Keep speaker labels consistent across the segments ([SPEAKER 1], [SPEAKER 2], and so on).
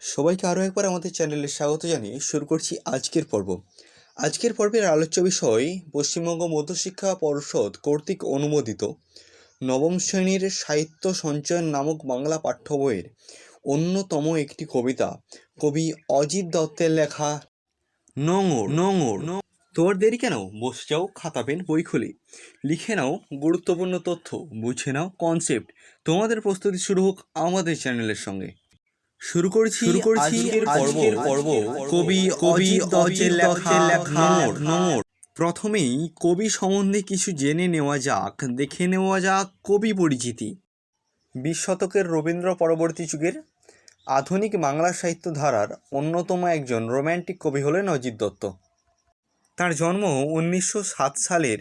[SPEAKER 1] সবাইকে আরও একবার আমাদের চ্যানেলে স্বাগত জানিয়ে শুরু করছি আজকের পর্ব। আজকের পর্বের আলোচ্য বিষয়, পশ্চিমবঙ্গ মধ্যশিক্ষা পর্ষদ কর্তৃক অনুমোদিত নবম শ্রেণির সাহিত্য সঞ্চয়ন নামক বাংলা পাঠ্য বইয়ের অন্যতম একটি কবিতা, কবি অজিত দত্তের লেখা, নোঙর নোঙর তোমার দেরি কেন? বসে যাও, খাতা, পেন, বই খুলি। লিখে নাও গুরুত্বপূর্ণ তথ্য, বুঝে নাও কনসেপ্ট তোমাদের প্রস্তুতি শুরু হোক আমাদের চ্যানেলের সঙ্গে। শুরু করছি
[SPEAKER 2] শুরু করছি
[SPEAKER 1] আজকের পর্ব। পর্ব। কবি
[SPEAKER 2] কবি
[SPEAKER 1] অজিত দত্তের লেখা
[SPEAKER 2] লেখা।
[SPEAKER 1] নোঙর প্রথমেই কবি সম্বন্ধে কিছু জেনে নেওয়া যাক দেখে নেওয়া যাক কবি পরিচিতি। বিশ শতকের রবীন্দ্র পরবর্তী যুগের আধুনিক বাংলা সাহিত্য ধারার অন্যতম একজন রোম্যান্টিক কবি হলেন অজিত দত্ত। তার জন্ম উনিশশো সাত সালের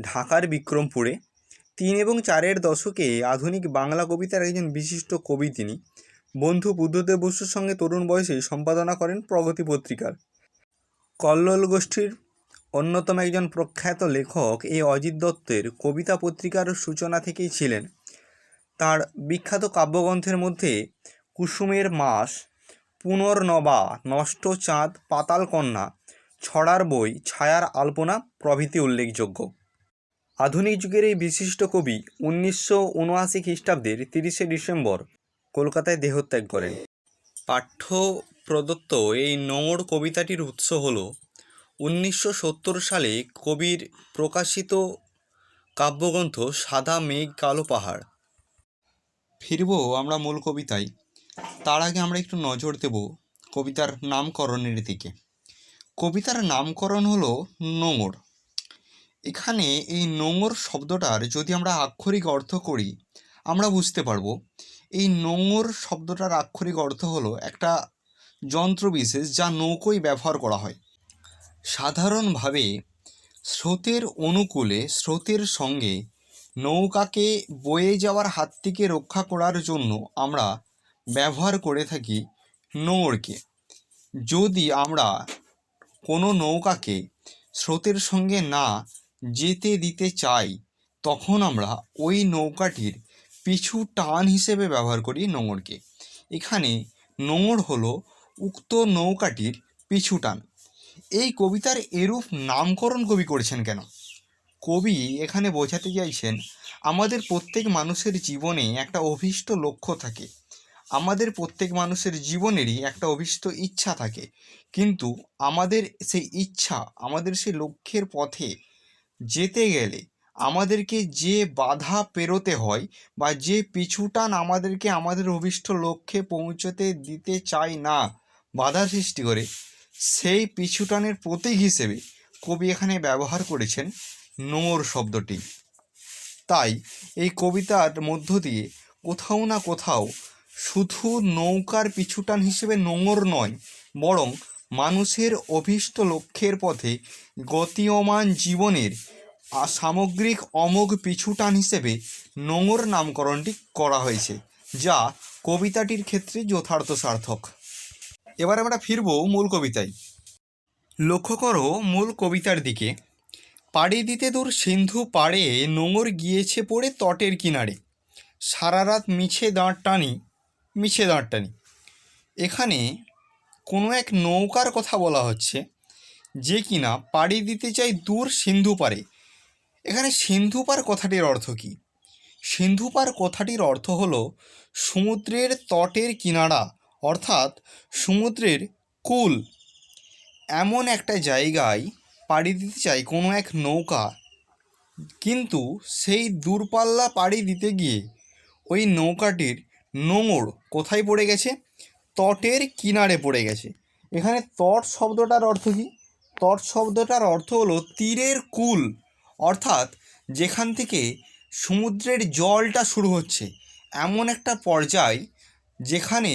[SPEAKER 1] ঢাকার বিক্রমপুরে। তিন এবং চারের দশকে আধুনিক বাংলা কবিতার একজন বিশিষ্ট কবি তিনি। বন্ধু বুদ্ধদেব বসুর সঙ্গে তরুণ বয়সে সম্পাদনা করেন প্রগতি পত্রিকার। কল্লোল গোষ্ঠীর অন্যতম একজন প্রখ্যাত লেখক এই অজিত দত্তের কবিতা পত্রিকার সূচনা থেকেই ছিলেন। তার বিখ্যাত কাব্যগ্রন্থের মধ্যে কুসুমের মাস, পুনর্নবা, নষ্ট চাঁদ, পাতাল কন্যা, ছড়ার বই, ছায়ার আলপনা প্রভৃতি উল্লেখযোগ্য। আধুনিক যুগের এই বিশিষ্ট কবি উনিশশো উনআশি খ্রিস্টাব্দের তিরিশে ডিসেম্বর কলকাতায় দেহত্যাগ করেন। পাঠ্য প্রদত্ত এই নোংর কবিতাটির উৎস হল উনিশশো সত্তর সালে কবির প্রকাশিত কাব্যগ্রন্থ সাদা মেঘ কালো পাহাড়। ফিরব আমরা মূল কবিতায়। তার আগে আমরা একটু নজর দেব কবিতার নামকরণের দিকে। কবিতার নামকরণ হলো নোঙর। এখানে এই নোঙর শব্দটার যদি আমরা আক্ষরিক অর্থ করি, আমরা বুঝতে পারব এই নোঙর শব্দটার আক্ষরিক অর্থ হলো একটা যন্ত্র বিশেষ যা নৌকোয় ব্যবহার করা হয়। সাধারণভাবে স্রোতের অনুকূলে স্রোতের সঙ্গে নৌকাকে বয়ে যাওয়ার হাত থেকে রক্ষা করার জন্য আমরা ব্যবহার করে থাকি নোঙরকে। যদি আমরা কোনো নৌকাকে স্রোতের সঙ্গে না যেতে দিতে চাই, তখন আমরা ওই নৌকাটির পিছু টান হিসেবে ব্যবহার করি নোঙরকে। এখানে নোঙর হলো উক্ত নৌকাটির পিছু টান। এই কবিতার এরূপ নামকরণ কবি করেছেন কেন? কবি এখানে বোঝাতে চাইছেন, আমাদের প্রত্যেক মানুষের জীবনে একটা অভীষ্ট লক্ষ্য থাকে। আমাদের প্রত্যেক মানুষের জীবনেরই একটা অভীষ্ট ইচ্ছা থাকে। কিন্তু আমাদের সেই ইচ্ছা, আমাদের সেই লক্ষ্যের পথে যেতে গেলে আমাদেরকে যে বাধা পেরোতে হয় বা যে পিছুটান আমাদেরকে আমাদের অভীষ্ট লক্ষ্যে পৌঁছতে দিতে চায় না, বাধা সৃষ্টি করে, সেই পিছুটানের প্রতীক হিসেবে কবি এখানে ব্যবহার করেছেন নোংর শব্দটি। তাই এই কবিতার মধ্য দিয়ে কোথাও না কোথাও শুধু নৌকার পিছুটান হিসেবে নোঙর নয়, বরং মানুষের অভীষ্ট লক্ষ্যের পথে গতীয়মান জীবনের সামগ্রিক অমোঘ পিছুটান হিসেবে নোঙর নামকরণটি করা হয়েছে, যা কবিতাটির ক্ষেত্রে যথার্থ সার্থক। এবার আমরা ফিরব মূল কবিতায়। লক্ষ্য করো মূল কবিতার দিকে। পাড়ি দিতে দূর সিন্ধু পাড়ে নোঙর গিয়েছে পড়ে তটের কিনারে। সারা রাত মিছে দাঁড় টানি, মিছে দাঁড় টানি। এখানে কোনো এক নৌকার কথা বলা হচ্ছে, যে কিনা পাড়ি দিতে চাই দূর সিন্ধু পারে এখানে সিন্ধু পার কথাটির অর্থ কী? সিন্ধু পার কথাটির অর্থ হলো সমুদ্রের তটের কিনারা, অর্থাৎ সমুদ্রের কূল। এমন একটা জায়গায় পাড়ি দিতে চাই কোনো এক নৌকা। কিন্তু সেই দূরপাল্লা পাড়ি দিতে গিয়ে ওই নৌকাটির নোঙর কোথায় পড়ে গেছে? তটের কিনারে পড়ে গেছে। এখানে তট শব্দটার অর্থ কী? তট শব্দটার অর্থ হলো তীরের কূল। অর্থাৎ যেখান থেকে সমুদ্রের জলটা শুরু হচ্ছে, এমন একটা পর্যায় যেখানে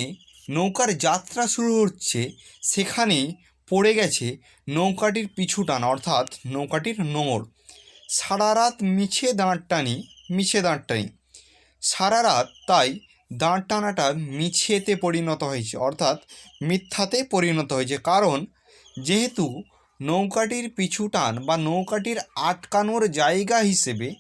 [SPEAKER 1] নৌকার যাত্রা শুরু হচ্ছে, সেখানে পড়ে গেছে নৌকাটির পিছু টান, অর্থাৎ নৌকাটির নোঙর। সারা রাত মিছে দাঁড় টানি, মিছে দাঁড় টানি। সারা রাত তাই দাঁড় টানাটা মিছেতে পরিণত হয়েছে, অর্থাৎ মিথ্যাতে পরিণত হয়েছে। কারণ যেহেতু নৌকাটির পিছু টান বা নৌকাটির আটকানোর জায়গা হিসেবে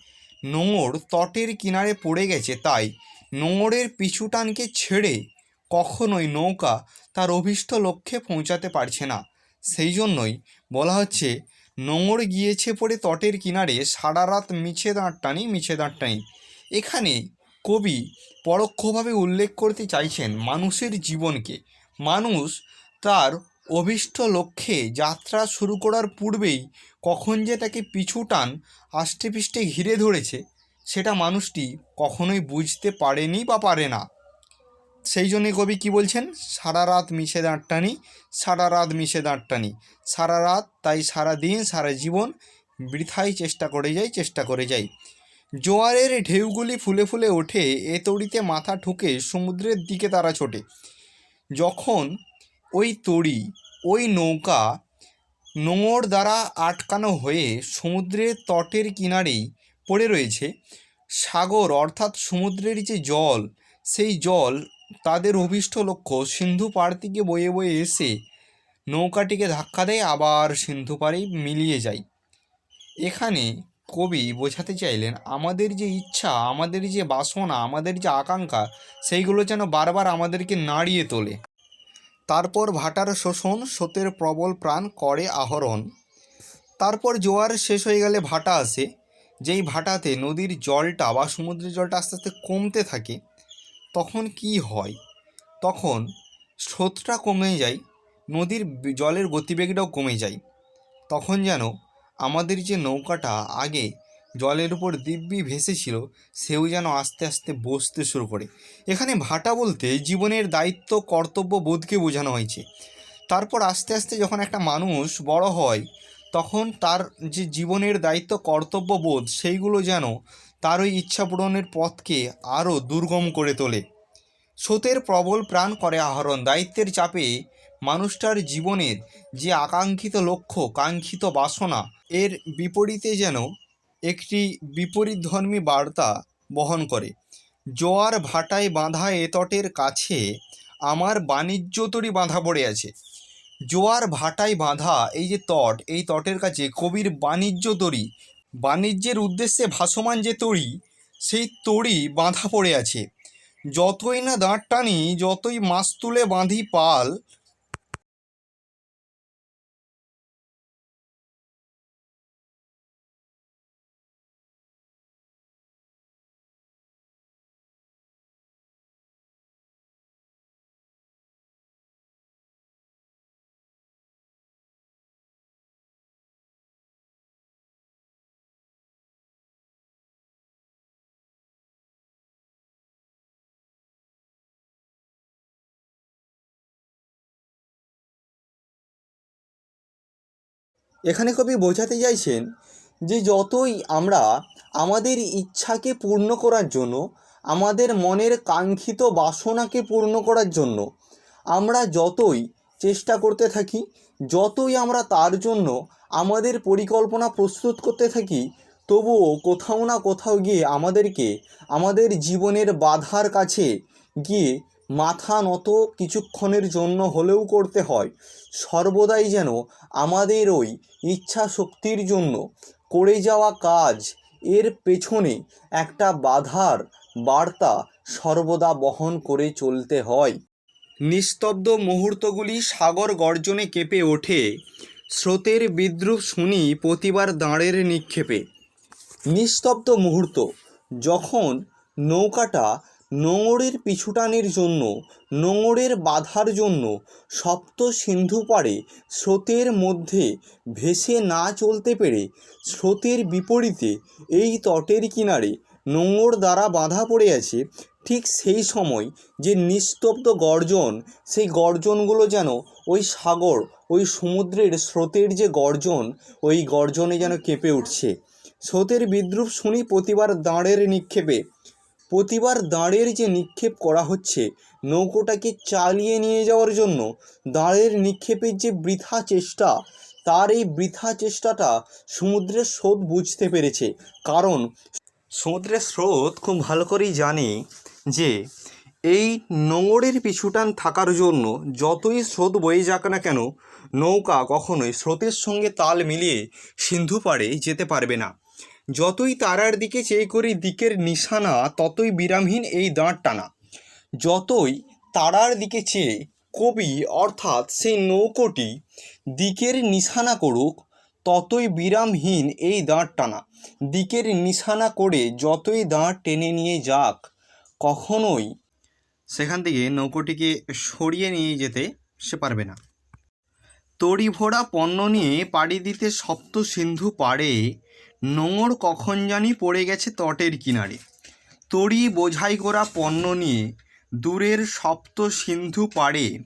[SPEAKER 1] নোঙর তটের কিনারে পড়ে গেছে, তাই নোঙরের পিছু টানকে ছেড়ে কখনোই নৌকা তার অভীষ্ট লক্ষ্যে পৌঁছাতে পারছে না। সেই জন্যই বলা হচ্ছে, নোঙর গিয়েছে পড়ে তটের কিনারে, সারা রাত মিছে দাঁড় টানি, মিছে দাঁড় টানি। এখানে কবি পরোক্ষভাবে উল্লেখ করতে চাইছেন মানুষের জীবনকে। মানুষ তার অভীষ্ট লক্ষ্যে যাত্রা শুরু করার পূর্বেই কখন যে তাকে পিছু টান আষ্টে পিষ্টে ঘিরে ধরেছে, সেটা মানুষটি কখনোই বুঝতে পারেনি বা পারে না। সেই জন্যে কবি কি বলছেন? সারা রাত মিশে দাঁড়টানি, সারা রাত মিশে দাঁড়টানি। সারা রাত তাই সারা দিন, সারা জীবন বৃথাই চেষ্টা করে যাই, চেষ্টা করে যাই। জোয়ারের ঢেউগুলি ফুলে ফুলে ওঠে, এ তড়িতে মাথা ঠুকে সমুদ্রের দিকে তারা ছোটে। যখন ওই তড়ি, ওই নৌকা নোঙর দ্বারা আটকানো হয়ে সমুদ্রের তটের কিনারেই পড়ে রয়েছে। সাগর, অর্থাৎ সমুদ্রের যে জল, সেই জল তাদের অভীষ্ট লক্ষ্য। সিন্ধু পাড় থেকে বয়ে বয়ে এসে নৌকাটিকে ধাক্কা দেয়, আবার সিন্ধু পাড়েই মিলিয়ে যায়। এখানে কবি বোঝাতে চাইলেন, আমাদের যে ইচ্ছা, আমাদের যে বাসনা, আমাদের যে আকাঙ্ক্ষা, সেইগুলো যেন বারবার আমাদেরকে নাড়িয়ে তোলে। তারপর ভাটার শোষণ, স্রোতের প্রবল প্রাণ করে আহরণ। তারপর জোয়ার শেষ হয়ে গেলে ভাটা আসে। যেই ভাটাতে নদীর জলটা বা সমুদ্রের জলটা আস্তে আস্তে কমতে থাকে, তখন কি হয়? তখন স্রোতটা কমে যায়, নদীর জলের গতিবেগটাও কমে যায়। তখন যেন আমাদের যে নৌকাটা আগে জলের উপর দিব্যি ভেসেছিল, সেও যেন আস্তে আস্তে বসতে শুরু করে। এখানে ভাটা বলতে জীবনের দায়িত্ব, কর্তব্য বোধকে বোঝানো হয়েছে। তারপর আস্তে আস্তে যখন একটা মানুষ বড় হয়, তখন তার যে জীবনের দায়িত্ব, কর্তব্য বোধ, সেইগুলো যেন তার ওই ইচ্ছা পূরণের পথকে আরও দুর্গম করে তোলে। স্রোতের প্রবল প্রাণ করে আহরণ, দায়িত্বের চাপে মানুষটার জীবনের যে আকাঙ্ক্ষিত লক্ষ্য, কাঙ্ক্ষিত বাসনা, এর বিপরীতে যেন একটি বিপরীতধর্মী বার্তা বহন করে। জোয়ার ভাটায় বাঁধা এ তটের কাছে আমার বাণিজ্য তরী বাঁধা পড়ে আছে। জোয়ার ভাটায় বাঁধা এই যে তট, এই তটের কাছে কবির বাণিজ্য তরী, বাণিজ্যের উদ্দেশ্যে ভাসমান যে তরী, সেই তরী বাঁধা পড়ে আছে। যতই না দাঁড় টানি, যতই মাছ তুলে বাঁধি পাল এখানে কবি বোঝাতে চাইছেন যে যতই আমরা আমাদের ইচ্ছাকে পূর্ণ করার জন্য, আমাদের মনের কাঙ্ক্ষিত বাসনাকে পূর্ণ করার জন্য আমরা যতই চেষ্টা করতে থাকি, যতই আমরা তার জন্য আমাদের পরিকল্পনা প্রস্তুত করতে থাকি, তবুও কোথাও না কোথাও গিয়ে আমাদেরকে, আমাদের জীবনের বাধার কাছে গিয়ে মাথা নত কিছুক্ষণের জন্য হলেও করতে হয়। সর্বদাই যেন আমাদের ওই ইচ্ছা শক্তির জন্য করে যাওয়া কাজ এর পেছনে একটা বাধার বার্তা সর্বদা বহন করে চলতে হয়। নিস্তব্ধ মুহূর্তগুলি সাগর গর্জনে কেঁপে ওঠে। স্রোতের বিদ্রুপ শুনি প্রতিবার দাঁড়ের নিক্ষেপে। নিস্তব্ধ মুহূর্ত, যখন নৌকাটা নোঙরের পিছুটানের জন্য, নোঙরের বাধার জন্য সপ্ত সিন্ধু পাড়ে স্রোতের মধ্যে ভেসে না চলতে পেরে স্রোতের বিপরীতে এই তটের কিনারে নোঙর দ্বারা বাঁধা পড়ে আছে ঠিক সেই সময় যে নিস্তব্ধ গর্জন, সেই গর্জনগুলো যেন ওই সাগর, ওই সমুদ্রের স্রোতের যে গর্জন, ওই গর্জনে যেন কেঁপে উঠছে। স্রোতের বিদ্রুপ শুনি প্রতিবার দাঁড়ের নিক্ষেপে প্রতিবার দাঁড়ের যে নিক্ষেপ করা হচ্ছে, নৌকোটাকে চালিয়ে নিয়ে যাওয়ার জন্য দাঁড়ের নিক্ষেপের যে বৃথা চেষ্টা, তার এই বৃথা চেষ্টাটা সমুদ্রের স্রোত বুঝতে পেরেছে। কারণ সমুদ্রের স্রোত খুব ভালো করেই জানে যে এই নোঙরের পিছুটান থাকার জন্য যতই স্রোত বয়ে যাক না কেন, নৌকা কখনোই স্রোতের সঙ্গে তাল মিলিয়ে সিন্ধু পাড়ে যেতে পারবে না। যতই তারার দিকে চেয়ে করি দিকের নিশানা, ততই বিরামহীন এই দাঁড় টানা। যতই তারার দিকে চেয়ে কবি, অর্থাৎ সেই নৌকোটি দিকের নিশানা করুক, ততই বিরামহীন এই দাঁড় টানা। দিকের নিশানা করে যতই দাঁড় টেনে নিয়ে যাক, কখনোই সেখান থেকে নৌকোটিকে সরিয়ে নিয়ে যেতে সে পারবে না। তড়ি পণ্য নিয়ে পাড়ি দিতে সপ্ত সিন্ধু পাড়ে নোঙর কখন জানি পড়ে গেছে তটের কিনারে। তরি বোঝাই করা পণ্য নিয়ে, দূরের সপ্ত সিন্ধু পাড়ে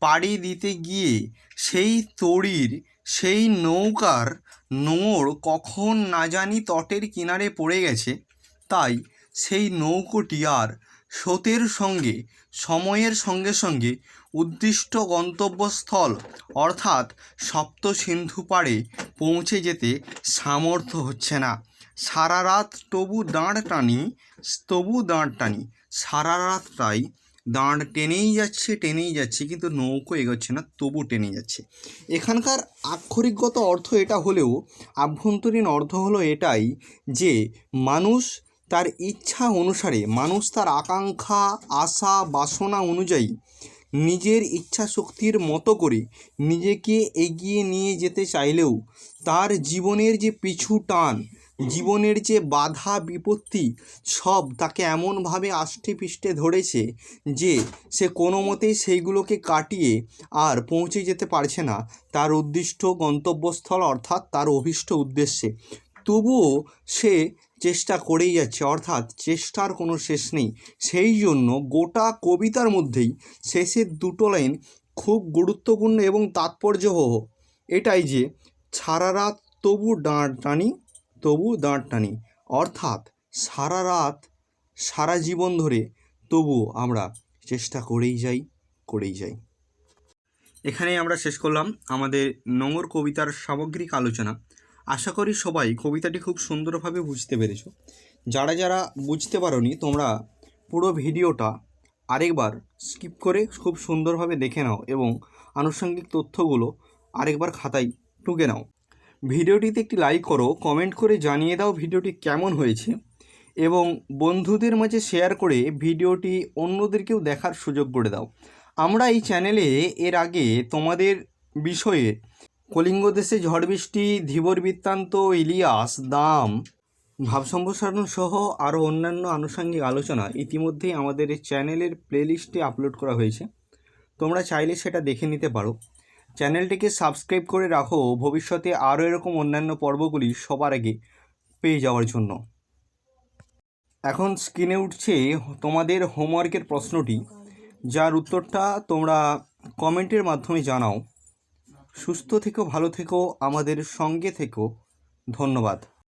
[SPEAKER 1] পাড়ি দিতে গিয়ে, সেই তরির, সেই নৌকার নোঙর কখন না জানি তটের কিনারে পড়ে গেছে। তাই সেই নৌকোটি আর স্রোতের সঙ্গে, সময়ের সঙ্গে সঙ্গে উদ্দিষ্ট গন্তব্যস্থল অর্থাৎ সপ্ত সিন্ধু পাড়ে পৌঁছে যেতে সামর্থ্য হচ্ছে না। সারা রাত তবু দাঁড় টানি, তবু দাঁড় টানি। সারা রাতটাই দাঁড় টেনেই যাচ্ছে টেনেই যাচ্ছে, কিন্তু নৌকো এগোচ্ছে না, তবু টেনে যাচ্ছে। এখানকার আক্ষরিকগত অর্থ এটা হলেও, আভ্যন্তরীণ অর্থ হলো এটাই যে, মানুষ তার ইচ্ছা অনুসারে মানুষ তার আকাঙ্ক্ষা, আশা, বাসনা অনুযায়ী নিজের ইচ্ছা শক্তির মতো করে নিজেকে এগিয়ে নিয়ে যেতে চাইলেও তার জীবনের যে পিছু টান, জীবনের যে বাধা বিপত্তি, সব তাকে এমনভাবে আষ্টে পিষ্টে ধরেছে যে সে কোনো মতেই সেইগুলোকে কাটিয়ে আর পৌঁছে যেতে পারছে না। তার উদ্দিষ্ট গন্তব্যস্থল অর্থাৎ তার অভীষ্ট উদ্দেশ্যে। তবুও সে চেষ্টা করেই যাচ্ছে, অর্থাৎ চেষ্টার কোনো শেষ নেই। সেই জন্য গোটা কবিতার মধ্যেই শেষের দুটো লাইন খুব গুরুত্বপূর্ণ এবং তাৎপর্যবহ। এটাই যে সারা রাত তবু দাঁড় টানি, তবু দাঁড় টানি। অর্থাৎ সারা রাত, সারা জীবন ধরে তবু আমরা চেষ্টা করেই যাই করেই যাই। এখানেই আমরা শেষ করলাম আমাদের নোংর কবিতার সামগ্রিক আলোচনা। আশা করি সবাই কবিতাটি খুব সুন্দরভাবে বুঝতে পেরেছ। যারা যারা বুঝতে পারোনি, তোমরা পুরো ভিডিওটা আরেকবার স্কিপ করে খুব সুন্দরভাবে দেখে নাও এবং আনুষঙ্গিক তথ্যগুলো আরেকবার খাতায় টুকে নাও। ভিডিওটিতে একটি লাইক করো কমেন্ট করে জানিয়ে দাও ভিডিওটি কেমন হয়েছে এবং বন্ধুদের মাঝে শেয়ার করে ভিডিওটি অন্যদেরকেও দেখার সুযোগ করে দাও। আমরা এই চ্যানেলে এর আগে তোমাদের বিষয়ে কলিঙ্গ দেশে ঝড় বৃষ্টি, ধীবর বৃত্তান্ত, ইলিয়াস, দাম ভাব সম্প্রসারণ সহ আরও অন্যান্য আনুষঙ্গিক আলোচনা ইতিমধ্যেই আমাদের এই চ্যানেলের প্লেলিস্টে আপলোড করা হয়েছে। তোমরা চাইলে সেটা দেখে নিতে পারো। চ্যানেলটিকে সাবস্ক্রাইব করে রাখো। ভবিষ্যতে আরও এরকম অন্যান্য পর্বগুলি সবার আগে পেয়ে যাওয়ার জন্য। এখন স্ক্রিনে উঠছে তোমাদের হোমওয়ার্কের প্রশ্নটি। যার উত্তরটা তোমরা কমেন্টের মাধ্যমে জানাও। সুস্থ থেকো ভালো থেকো আমাদের সঙ্গে থেকো। ধন্যবাদ।